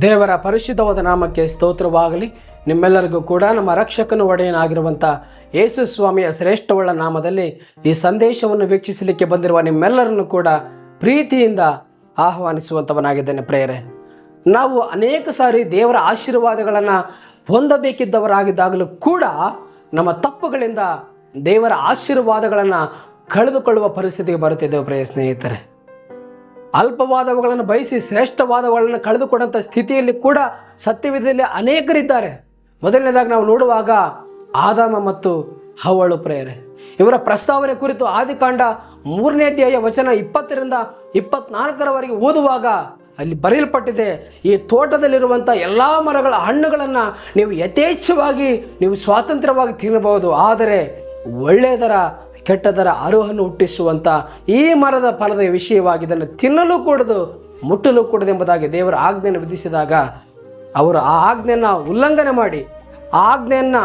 ದೇವರ ಪರಿಶುದ್ಧವಾದ ನಾಮಕ್ಕೆ ಸ್ತೋತ್ರವಾಗಲಿ. ನಿಮ್ಮೆಲ್ಲರಿಗೂ ಕೂಡ ನಮ್ಮ ರಕ್ಷಕನ ಒಡೆಯನಾಗಿರುವಂಥ ಯೇಸು ಸ್ವಾಮಿಯ ಶ್ರೇಷ್ಠವುಳ್ಳ ನಾಮದಲ್ಲಿ ಈ ಸಂದೇಶವನ್ನು ವೀಕ್ಷಿಸಲಿಕ್ಕೆ ಬಂದಿರುವ ನಿಮ್ಮೆಲ್ಲರನ್ನು ಕೂಡ ಪ್ರೀತಿಯಿಂದ ಆಹ್ವಾನಿಸುವಂಥವನಾಗಿದ್ದೇನೆ ಪ್ರೇಯರೆ. ನಾವು ಅನೇಕ ಸಾರಿ ದೇವರ ಆಶೀರ್ವಾದಗಳನ್ನು ಹೊಂದಬೇಕಿದ್ದವರಾಗಿದ್ದಾಗಲೂ ಕೂಡ ನಮ್ಮ ತಪ್ಪುಗಳಿಂದ ದೇವರ ಆಶೀರ್ವಾದಗಳನ್ನು ಕಳೆದುಕೊಳ್ಳುವ ಪರಿಸ್ಥಿತಿಗೆ ಬರುತ್ತಿದ್ದೇವೆ ಪ್ರಿಯ ಸ್ನೇಹಿತರೆ. ಅಲ್ಪವಾದವುಗಳನ್ನು ಬಯಸಿ ಶ್ರೇಷ್ಠವಾದವುಗಳನ್ನು ಕಳೆದುಕೊಂಡಂಥ ಸ್ಥಿತಿಯಲ್ಲಿ ಕೂಡ ಸತ್ಯವಿಧದಲ್ಲಿ ಅನೇಕರಿದ್ದಾರೆ. ಮೊದಲನೇದಾಗಿ ನಾವು ನೋಡುವಾಗ ಆದಾಮ ಮತ್ತು ಹವಳು ಪ್ರೇಯರೆ ಇವರ ಪ್ರಸ್ತಾವನೆ ಕುರಿತು ಆದಿಕಾಂಡ ಮೂರನೇ ಅಧ್ಯಾಯ ವಚನ ಇಪ್ಪತ್ತರಿಂದ ಇಪ್ಪತ್ನಾಲ್ಕರವರೆಗೆ ಓದುವಾಗ ಅಲ್ಲಿ ಬರೆಯಲ್ಪಟ್ಟಿದೆ, ಈ ತೋಟದಲ್ಲಿರುವಂಥ ಎಲ್ಲ ಮರಗಳ ಹಣ್ಣುಗಳನ್ನು ನೀವು ಯಥೇಚ್ಛವಾಗಿ ನೀವು ಸ್ವಾತಂತ್ರ್ಯವಾಗಿ ತಿನ್ನಬಹುದು, ಆದರೆ ಒಳ್ಳೆಯದರ ಕೆಟ್ಟದರ ಅರುಹನ್ನು ಹುಟ್ಟಿಸುವಂಥ ಈ ಮರದ ಫಲದ ವಿಷಯವಾಗಿ ಇದನ್ನು ತಿನ್ನಲು ಕೂಡದು, ಮುಟ್ಟಲು ಕೂಡದು ಎಂಬುದಾಗಿ ದೇವರ ಆಜ್ಞೆಯನ್ನು ವಿಧಿಸಿದಾಗ ಅವರು ಆ ಆಜ್ಞೆಯನ್ನು ಉಲ್ಲಂಘನೆ ಮಾಡಿ ಆ ಆಜ್ಞೆಯನ್ನು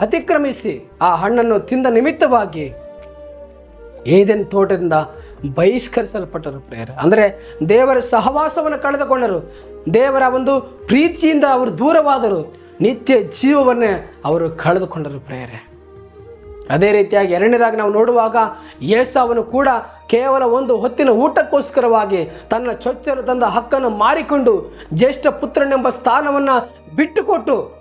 ಅತಿಕ್ರಮಿಸಿ ಆ ಹಣ್ಣನ್ನು ತಿಂದ ನಿಮಿತ್ತವಾಗಿ ಏದೆನ್ ತೋಟದಿಂದ ಬಹಿಷ್ಕರಿಸಲ್ಪಟ್ಟರು ಪ್ರೇಯರ್. ಅಂದರೆ ದೇವರ ಸಹವಾಸವನ್ನು ಕಳೆದುಕೊಂಡರು. ದೇವರ ಒಂದು ಪ್ರೀತಿಯಿಂದ ಅವರು ದೂರವಾದರು. ನಿತ್ಯ ಜೀವವನ್ನೇ ಅವರು ಕಳೆದುಕೊಂಡರು ಪ್ರೇಯರೆ. ಅದೇ ರೀತಿಯಾಗಿ ಎರಡನೇದಾಗಿ ನಾವು ನೋಡುವಾಗ ಏಸಾವನು ಕೂಡ ಕೇವಲ ಒಂದು ಹೊತ್ತಿನ ಊಟಕ್ಕೋಸ್ಕರವಾಗಿ ತನ್ನ ಚೊಚ್ಚಲು ತಂದ ಹಕ್ಕನ್ನು ಮಾರಿಕೊಂಡು ಜ್ಯೇಷ್ಠ ಪುತ್ರನೆಂಬ ಸ್ಥಾನವನ್ನು ಬಿಟ್ಟುಕೊಟ್ಟು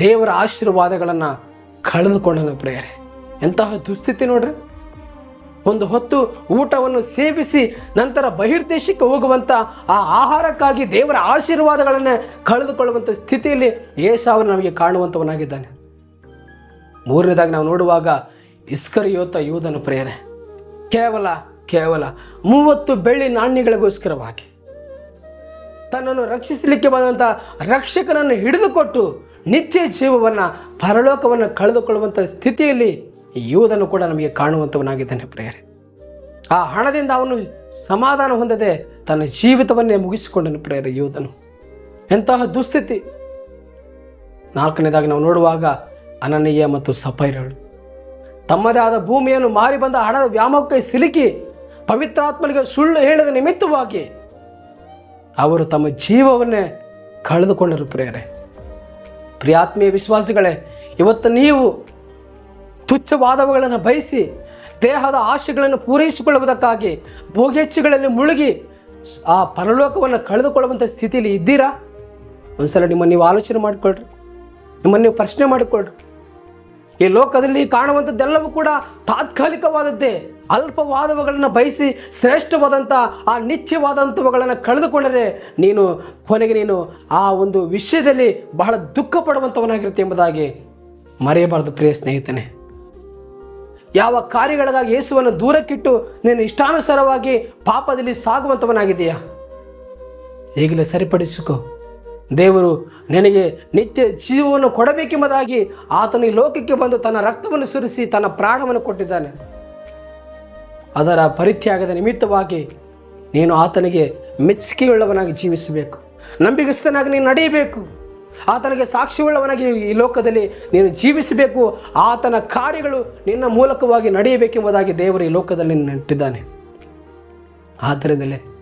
ದೇವರ ಆಶೀರ್ವಾದಗಳನ್ನು ಕಳೆದುಕೊಂಡನು ಪ್ರೇಯರೆ. ಎಂತಹ ದುಸ್ಥಿತಿ ನೋಡ್ರಿ. ಒಂದು ಹೊತ್ತು ಊಟವನ್ನು ಸೇವಿಸಿ ನಂತರ ಬಹಿರ್ದೇಶಕ್ಕೆ ಹೋಗುವಂಥ ಆ ಆಹಾರಕ್ಕಾಗಿ ದೇವರ ಆಶೀರ್ವಾದಗಳನ್ನು ಕಳೆದುಕೊಳ್ಳುವಂಥ ಸ್ಥಿತಿಯಲ್ಲಿ ಏಸಾವನು ನಮಗೆ ಕಾಣುವಂಥವನಾಗಿದ್ದಾನೆ ಮೂರನೇದಾಗಿ ನಾವು ನೋಡುವಾಗ ಇಸ್ಕರಿಯೋತ ಯೋಧನ ಪ್ರೇರೆ ಕೇವಲ ಕೇವಲ ಮೂವತ್ತು ಬೆಳ್ಳಿ ನಾಣ್ಯಗಳಿಗೋಸ್ಕರವಾಗಿ ತನ್ನನ್ನು ರಕ್ಷಿಸಲಿಕ್ಕೆ ಬಂದಂಥ ರಕ್ಷಕನನ್ನು ಹಿಡಿದುಕೊಟ್ಟು ನಿತ್ಯ ಜೀವವನ್ನು, ಪರಲೋಕವನ್ನು ಕಳೆದುಕೊಳ್ಳುವಂಥ ಸ್ಥಿತಿಯಲ್ಲಿ ಯೋಧನು ಕೂಡ ನಮಗೆ ಕಾಣುವಂಥವನಾಗಿದ್ದಾನೆ ಪ್ರೇರೆ ಆ ಹಣದಿಂದ ಅವನು ಸಮಾಧಾನ ಹೊಂದದೆ ತನ್ನ ಜೀವಿತವನ್ನೇ ಮುಗಿಸಿಕೊಂಡನು ಪ್ರೇರೆ ಯೋಧನು ಎಂತಹ ದುಸ್ಥಿತಿ. ನಾಲ್ಕನೇದಾಗಿ ನಾವು ನೋಡುವಾಗ ಅನನೀಯ ಮತ್ತು ಸಫೈರಳು. ತಮ್ಮದೇ ಆದ ಭೂಮಿಯನ್ನು ಮಾರಿ ಬಂದ ಹಣದ ವ್ಯಾಮೋಹಕ್ಕೆ ಸಿಲುಕಿ ಪವಿತ್ರಾತ್ಮನಿಗೆ ಸುಳ್ಳು ಹೇಳಿದ ನಿಮಿತ್ತವಾಗಿ ಅವರು ತಮ್ಮ ಜೀವವನ್ನೇ ಕಳೆದುಕೊಂಡರು ಪ್ರೇಯರೆ. ಪ್ರಿಯಾತ್ಮೀಯ ವಿಶ್ವಾಸಿಗಳೇ, ಇವತ್ತು ನೀವು ತುಚ್ಛವಾದವುಗಳನ್ನು ಬಯಸಿ ದೇಹದ ಆಶೆಗಳನ್ನು ಪೂರೈಸಿಕೊಳ್ಳುವುದಕ್ಕಾಗಿ ಭೋಗೆಚ್ಚುಗಳಲ್ಲಿ ಮುಳುಗಿ ಆ ಪರಲೋಕವನ್ನು ಕಳೆದುಕೊಳ್ಳುವಂಥ ಸ್ಥಿತಿಯಲ್ಲಿ ಇದ್ದೀರಾ? ಒಂದ್ಸಲ ನಿಮ್ಮನ್ನು ನೀವು ಆಲೋಚನೆ ಮಾಡಿಕೊಳ್ಳ್ರಿ. ನಿಮ್ಮನ್ನು ನೀವು ಪ್ರಶ್ನೆ ಮಾಡಿಕೊಳ್ಳ್ರಿ. ಈ ಲೋಕದಲ್ಲಿ ಕಾಣುವಂಥದ್ದೆಲ್ಲವೂ ಕೂಡ ತಾತ್ಕಾಲಿಕವಾದದ್ದೇ. ಅಲ್ಪವಾದವುಗಳನ್ನು ಬಯಸಿ ಶ್ರೇಷ್ಠವಾದಂಥ ಆ ನಿತ್ಯವಾದಂಥವುಗಳನ್ನು ಕಳೆದುಕೊಂಡರೆ ನೀನು ಕೊನೆಗೆ ನೀನು ಆ ಒಂದು ವಿಷಯದಲ್ಲಿ ಬಹಳ ದುಃಖ ಪಡುವಂಥವನಾಗಿರುತ್ತೆ ಎಂಬುದಾಗಿ ಮರೆಯಬಾರದು ಪ್ರಿಯ ಸ್ನೇಹಿತನೆ. ಯಾವ ಕಾರ್ಯಗಳಿಗಾಗಿ ಯೇಸುವನ್ನು ದೂರಕ್ಕಿಟ್ಟು ನೀನು ಇಷ್ಟಾನುಸಾರವಾಗಿ ಪಾಪದಲ್ಲಿ ಸಾಗುವಂಥವನಾಗಿದೆಯಾ ಈಗಲೇ ಸರಿಪಡಿಸಿಕೊ. ದೇವರು ನಿನಗೆ ನಿತ್ಯ ಜೀವವನ್ನು ಕೊಡಬೇಕೆಂಬುದಾಗಿ ಆತನು ಈ ಲೋಕಕ್ಕೆ ಬಂದು ತನ್ನ ರಕ್ತವನ್ನು ಸುರಿಸಿ ತನ್ನ ಪ್ರಾಣವನ್ನು ಕೊಟ್ಟಿದ್ದಾನೆ. ಅದರ ಪರಿತ್ಯಾಗದ ನಿಮಿತ್ತವಾಗಿ ನೀನು ಆತನಿಗೆ ಮೆಚ್ಚುಗೆಯುಳ್ಳವನಾಗಿ ಜೀವಿಸಬೇಕು. ನಂಬಿಗಸ್ತನಾಗಿ ನೀನು ನಡೆಯಬೇಕು. ಆತನಿಗೆ ಸಾಕ್ಷಿಯುಳ್ಳವನಾಗಿ ಈ ಲೋಕದಲ್ಲಿ ನೀನು ಜೀವಿಸಬೇಕು. ಆತನ ಕಾರ್ಯಗಳು ನಿನ್ನ ಮೂಲಕವಾಗಿ ನಡೆಯಬೇಕೆಂಬುದಾಗಿ ದೇವರು ಈ ಲೋಕದಲ್ಲಿ ನೆಟ್ಟಿದ್ದಾನೆ ಆದ್ದರಿಂದಲೇ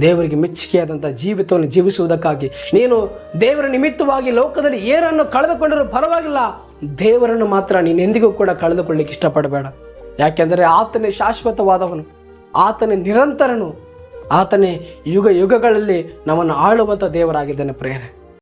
ದೇವರಿಗೆ ಮೆಚ್ಚುಗೆಯಾದಂಥ ಜೀವಿತವನ್ನು ಜೀವಿಸುವುದಕ್ಕಾಗಿ. ನೀನು ದೇವರ ನಿಮಿತ್ತವಾಗಿ ಲೋಕದಲ್ಲಿ ಏನನ್ನು ಕಳೆದುಕೊಂಡರೂ ಪರವಾಗಿಲ್ಲ. ದೇವರನ್ನು ಮಾತ್ರ ನೀನೆಂದಿಗೂ ಕೂಡ ಕಳೆದುಕೊಳ್ಳಿಕ್ಕೆ ಇಷ್ಟಪಡಬೇಡ. ಯಾಕೆಂದರೆ ಆತನೇ ಶಾಶ್ವತವಾದವನು. ಆತನೇ ನಿರಂತರನು. ಆತನೇ ಯುಗ ಯುಗಗಳಲ್ಲಿ ನಮ್ಮನ್ನು ಆಳುವಂಥ ದೇವರಾಗಿದ್ದಾನೆ ಪ್ರೇರೆ